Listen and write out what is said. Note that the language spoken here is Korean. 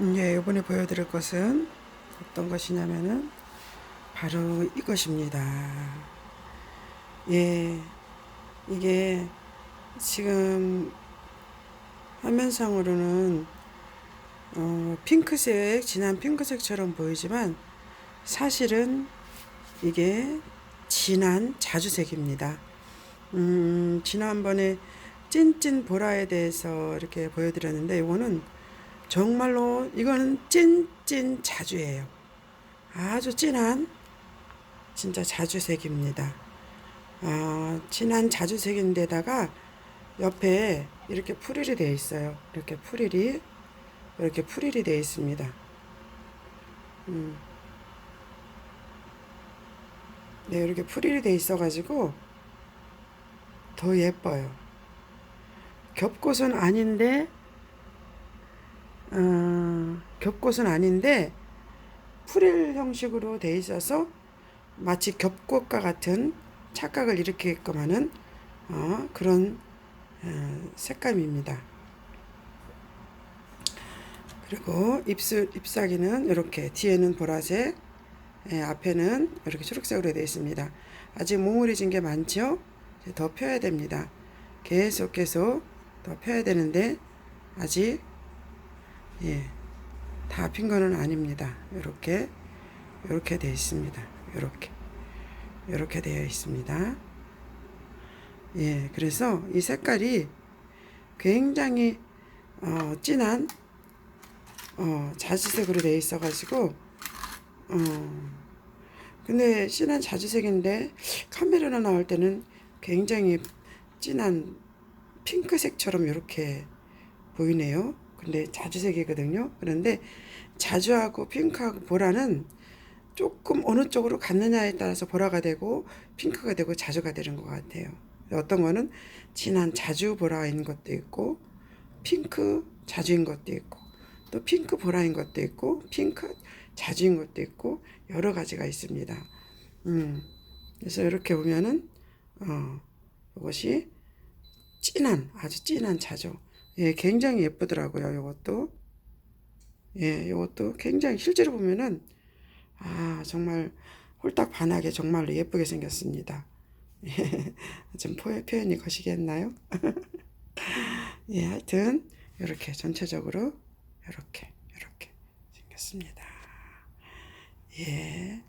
예, 이번에 보여드릴 것은 어떤 것이냐면은 바로 이것입니다. 예, 이게 지금 화면상으로는 어, 핑크색, 진한 핑크색처럼 보이지만 사실은 이게 진한 자주색입니다. 음, 지난번에 찐찐 보라에 대해서 이렇게 보여드렸는데 이거는 정말로 이거는 찐찐 자주예요. 아주 진한 진짜 자주색입니다. 아, 진한 자주색인데다가 옆에 이렇게 풀일이 되어 있어요. 이렇게 풀일이 이렇게 풀일이 되어 있습니다. 음. 네, 이렇게 풀일이 되어 있어가지고 더 예뻐요. 겹꽃은 아닌데 어, 겹꽃은 아닌데 풀일 형식으로 돼 있어서 마치 겹꽃과 같은 착각을 일으키게끔 하는 어, 그런 어, 색감입니다. 그리고 입술 잎사귀는 이렇게 뒤에는 보라색, 예, 앞에는 이렇게 초록색으로 되어 있습니다. 아직 몽울해진 게 많죠? 더 펴야 됩니다. 계속 계속 더 펴야 되는데 아직 예, 다 핀 거는 아닙니다. 이렇게 이렇게 되어 있습니다. 이렇게 이렇게 되어 있습니다. 예, 그래서 이 색깔이 굉장히 어, 진한 어, 자주색으로 되어 있어가지고 어, 근데 진한 자주색인데 카메라로 나올 때는 굉장히 진한 핑크색처럼 이렇게 보이네요. 근데 자주색이거든요. 그런데 자주하고 핑크하고 보라는 조금 어느 쪽으로 갔느냐에 따라서 보라가 되고 핑크가 되고 자주가 되는 것 같아요. 어떤 거는 진한 자주 보라인 것도 있고 핑크 자주인 것도 있고 또 핑크 보라인 것도 있고 핑크 자주인 것도 있고 여러 가지가 있습니다. 음, 그래서 이렇게 보면은 어, 이것이 진한 아주 진한 자주 예, 굉장히 예쁘더라고요. 이것도 예, 이것도 굉장히 실제로 보면은 아 정말 홀딱 반하게 정말로 예쁘게 생겼습니다. 예, 좀 포- 표현이 거시겠나요? 예, 하여튼 이렇게 전체적으로 이렇게 이렇게 생겼습니다. 예.